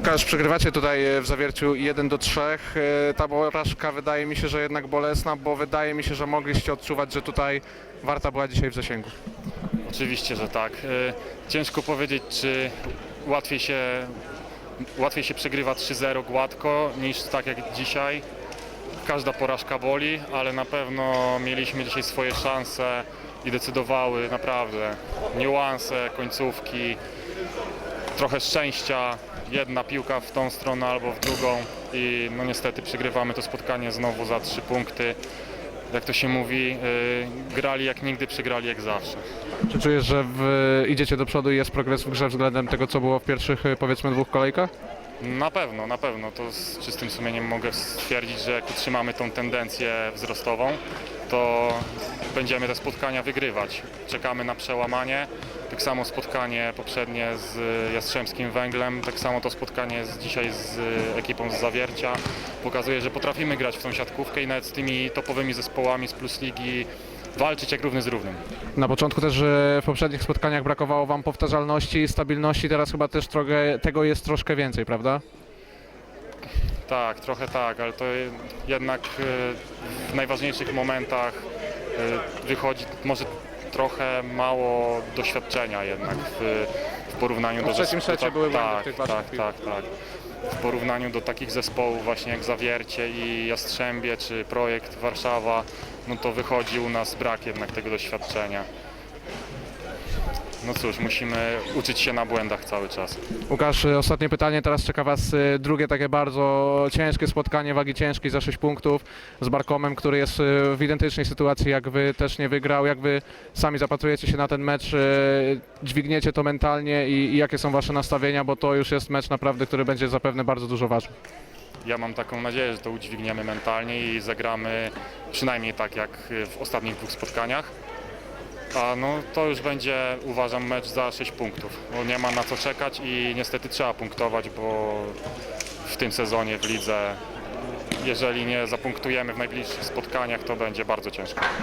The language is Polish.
Łukasz, przegrywacie tutaj e, w zawierciu 1 do 3. E, Ta porażka wydaje mi się, że jednak bolesna, bo wydaje mi się, że mogliście odczuwać, że tutaj Warta była dzisiaj w zasięgu. Oczywiście, że tak. Y, Ciężko powiedzieć, czy łatwiej się, łatwiej się przegrywa 3-0 gładko niż tak jak dzisiaj. Każda porażka boli, ale na pewno mieliśmy dzisiaj swoje szanse i decydowały naprawdę niuanse, końcówki, trochę szczęścia, jedna piłka w tą stronę albo w drugą i no niestety przegrywamy to spotkanie znowu za trzy punkty. Jak to się mówi, y, grali jak nigdy, przegrali jak zawsze. Czy czujesz, że w, idziecie do przodu i jest progres w grze względem tego, co było w pierwszych e, powiedzmy dwóch kolejkach? Na pewno, na pewno. To z czystym sumieniem mogę stwierdzić, że jak utrzymamy tą tendencję wzrostową, to będziemy te spotkania wygrywać. Czekamy na przełamanie. Tak samo spotkanie poprzednie z Jastrzębskim Węglem, tak samo to spotkanie z dzisiaj z ekipą z Zawiercia pokazuje, że potrafimy grać w tą siatkówkę i nawet z tymi topowymi zespołami z Plus Ligi walczyć jak równy z równym. Na początku też w poprzednich spotkaniach brakowało Wam powtarzalności, stabilności, teraz chyba też trochę, tego jest troszkę więcej, prawda? Tak, trochę tak, ale to jednak e, w najważniejszych momentach e, wychodzi może trochę mało doświadczenia jednak w, w porównaniu No do w trzecim secie były tak, tych tak, tak, tak. W porównaniu do takich zespołów właśnie jak Zawiercie i Jastrzębie czy Projekt Warszawa, no to wychodzi u nas brak jednak tego doświadczenia. No cóż, musimy uczyć się na błędach cały czas. Łukasz, e, ostatnie pytanie, teraz czeka Was e, drugie takie bardzo ciężkie spotkanie, wagi ciężkiej za 6 punktów z Barkomem, który jest e, w identycznej sytuacji jak Wy, też nie wygrał. Jak Wy sami zapatrujecie się na ten mecz, dźwigniecie to mentalnie i, i jakie są Wasze nastawienia, bo to już jest mecz naprawdę, który będzie zapewne bardzo dużo ważył. Ja mam taką nadzieję, że to udźwigniemy mentalnie i zagramy przynajmniej tak jak w ostatnich dwóch spotkaniach. A no to już będzie uważam mecz za 6 punktów, bo nie ma na co czekać i niestety trzeba punktować, bo w tym sezonie w lidze jeżeli nie zapunktujemy w najbliższych spotkaniach to będzie bardzo ciężko.